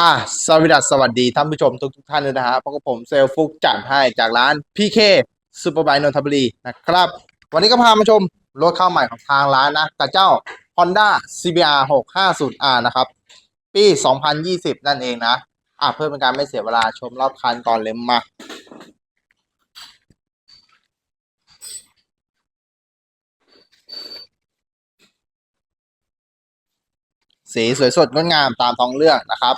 อะสวัสดีสวัสดีท่านผู้ชมทุกทุกท่านเลยนะฮะพบกับผมเซลฟุกจัดให้จากร้าน PK ซูเปอร์ไบค์นนทบุรีนะครับ วันนี้ก็พามาชมรถเข้าใหม่ของทางร้านนะกับเจ้า Honda CBR 650R นะครับ ปี 2020 นั่นเองนะ อะเพื่อเป็นการไม่เสียเวลาชมรอบคันก่อนเลยมาสีสวยสดงดงามตามท้องเรื่องนะครับ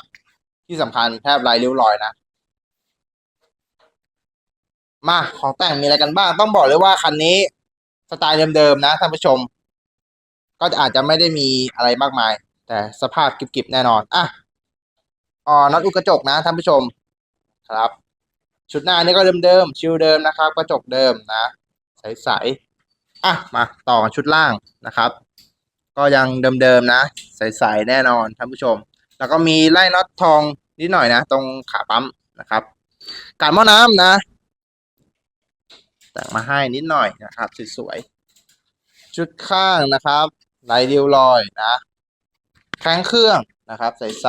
ที่สำคัญแทบไร้ริ้วรอยนะ มาของแต่งมีอะไรกันบ้าง ต้องบอกเลยว่าคันนี้สไตล์เดิมๆนะท่านผู้ชม ก็อาจจะไม่ได้มีอะไรมากมาย แต่สภาพกิบๆแน่นอนอะอ๋อน็อตอุกกระจกนะท่านผู้ชมครับ ชุดหน้านี่ก็เดิมๆชิวเดิมนะครับ กระจกเดิมนะใสๆอะมาต่อชุดล่างนะครับ ก็ยังเดิมๆนะ ใสๆแน่นอนท่านผู้ชม แล้วก็มีไล่น็อตทองนิดหน่อยนะ ตรงขาปั๊มนะครับ การหม้อน้ำนะ แต่งมาให้นิดหน่อยนะครับสวยๆชุดข้างนะครับลายเดียวรอยนะแข้งเครื่องนะครับ ใส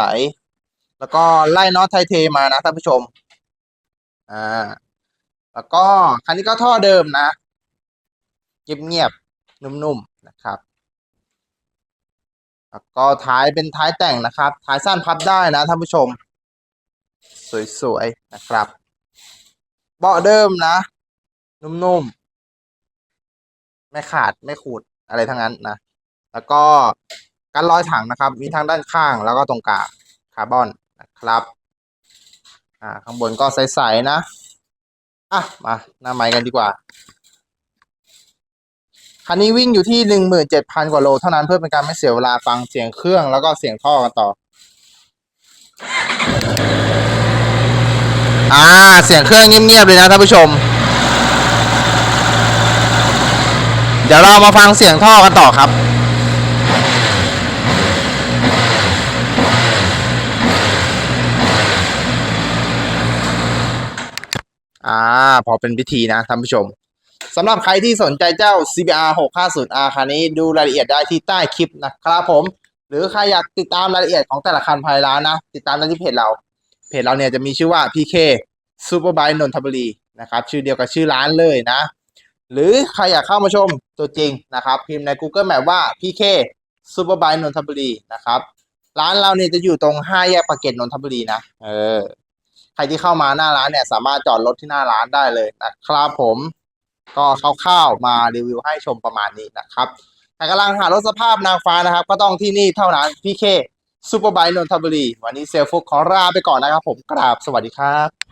ๆแล้วก็ไล่น็อตไทเทมานะท่านผู้ชมอ่าแล้วก็คันนี้ก็ท่อเดิมนะเงียบๆนุ่มๆนะครับ แล้วก็ท้ายเป็นท้ายแต่งนะครับ ท้ายสั้นพับได้นะท่านผู้ชม สวยๆนะครับ เบาะเดิมนะ นุ่มๆ ไม่ขาดไม่ขูดอะไรทั้งนั้นนะ แล้วก็การลอยถังนะครับ มีทั้งด้านข้างแล้วก็ตรงกลางคาร์บอนนะครับ อ่า ข้างบนก็ใสๆนะ อะ มาหน้าไม้กันดีกว่า คันนี้วิ่งอยู่ที่หนึ่งหมื่นเจ็ดพันกว่าโลเท่านั้นเพื่อเป็นการไม่เสียเวลาฟังเสียงเครื่องแล้วก็เสียงท่อกันต่อ อ่า เสียงเครื่องเงียบๆเลยนะท่านผู้ชม เดี๋ยวเรามาฟังเสียงท่อกันต่อครับอ่า พอเป็นพิธีนะท่านผู้ชม สำหรับใครที่สนใจเจ้า CBR 650R คันนี้ดูรายละเอียดได้ที่ใต้คลิปนะครับผม หรือใครอยากติดตามรายละเอียดของแต่ละคันภายในร้านนะ ติดตามได้ที่เพจเรา เพจเราเนี่ยจะมีชื่อว่า PK Superbike นนทบุรีนะครับชื่อเดียวกับชื่อร้านเลยนะ หรือใครอยากเข้ามาชมตัวจริงนะครับ พิมพ์ใน Google Map ว่า PK Superbike นนทบุรีนะครับร้านเราเนี่ยจะอยู่ตรงห้าแยกปากเกร็ดนนทบุรีนะเออใครที่เข้ามาหน้าร้านเนี่ยสามารถจอดรถที่หน้าร้านได้เลยนะครับผม ก็คร่าวๆมารีวิวให้ชมประมาณนี้นะครับแต่กำลังหารถสภาพนางฟ้านะครับ ก็ต้องที่นี่เท่านั้นพี่เคซูเปอร์ไบค์นนทบุรี วันนี้เซลฟุกขอลาไปก่อนนะครับ ผมกราบสวัสดีครับ